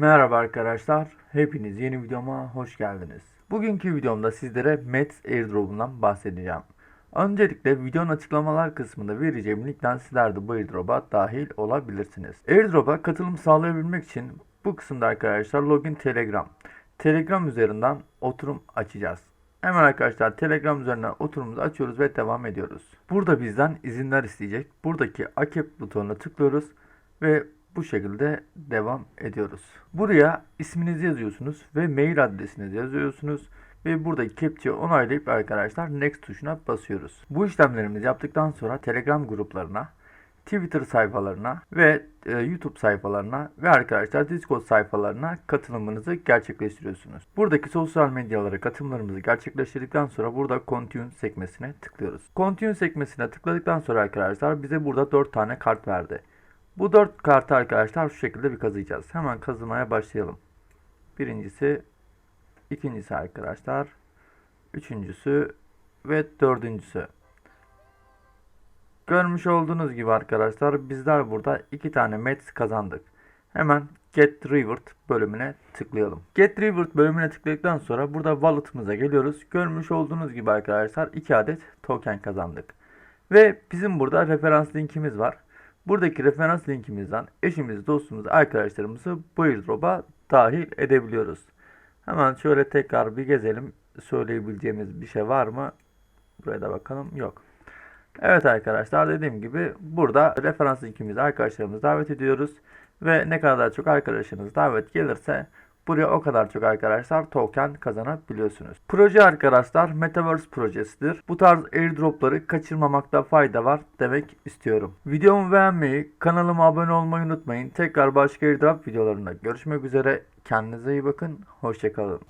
Merhaba arkadaşlar, hepiniz yeni videoma hoş geldiniz. Bugünkü videomda sizlere Mets Airdrop'undan bahsedeceğim. Öncelikle videonun açıklamalar kısmında vereceğim linkten sizler de bu airdrop'a dahil olabilirsiniz. Airdrop'a katılım sağlayabilmek için bu kısımda arkadaşlar login Telegram. Telegram üzerinden oturum açacağız. Hemen arkadaşlar Telegram üzerinden oturumumuzu açıyoruz ve devam ediyoruz. Burada bizden izinler isteyecek. Buradaki accept butonuna tıklıyoruz ve bu şekilde devam ediyoruz. Buraya isminizi yazıyorsunuz ve mail adresinizi yazıyorsunuz ve buradaki captcha'yı onaylayıp arkadaşlar next tuşuna basıyoruz. Bu işlemlerimizi yaptıktan sonra Telegram gruplarına, Twitter sayfalarına ve e, YouTube sayfalarına ve arkadaşlar Discord sayfalarına katılımınızı gerçekleştiriyorsunuz. Buradaki sosyal medyalara katılımlarımızı gerçekleştirdikten sonra burada Continue sekmesine tıklıyoruz. Continue sekmesine tıkladıktan sonra arkadaşlar bize burada 4 tane kart verdi. Bu 4 kartı arkadaşlar şu şekilde bir kazıyacağız. Hemen kazımaya başlayalım. Birincisi, ikincisi arkadaşlar, üçüncüsü ve dördüncüsü. Görmüş olduğunuz gibi arkadaşlar bizler burada iki tane Mets kazandık. Hemen Get Reward bölümüne tıklayalım. Get Reward bölümüne tıkladıktan sonra burada wallet'ımıza geliyoruz. Görmüş olduğunuz gibi arkadaşlar 2 adet token kazandık. Ve bizim burada referans linkimiz var. Buradaki referans linkimizden eşimiz, dostumuz, arkadaşlarımızı bu airdrop'a dahil edebiliyoruz. Hemen şöyle tekrar bir gezelim. Söyleyebileceğimiz bir şey var mı? Buraya da bakalım. Yok. Evet arkadaşlar dediğim gibi burada referans linkimizi arkadaşlarımızı davet ediyoruz. Ve ne kadar çok arkadaşınız davet gelirse buraya o kadar çok arkadaşlar token kazanabiliyorsunuz. Proje arkadaşlar Metaverse projesidir. Bu tarz airdropları kaçırmamakta fayda var demek istiyorum. Videomu beğenmeyi, kanalıma abone olmayı unutmayın. Tekrar başka airdrop videolarında görüşmek üzere. Kendinize iyi bakın. Hoşçakalın.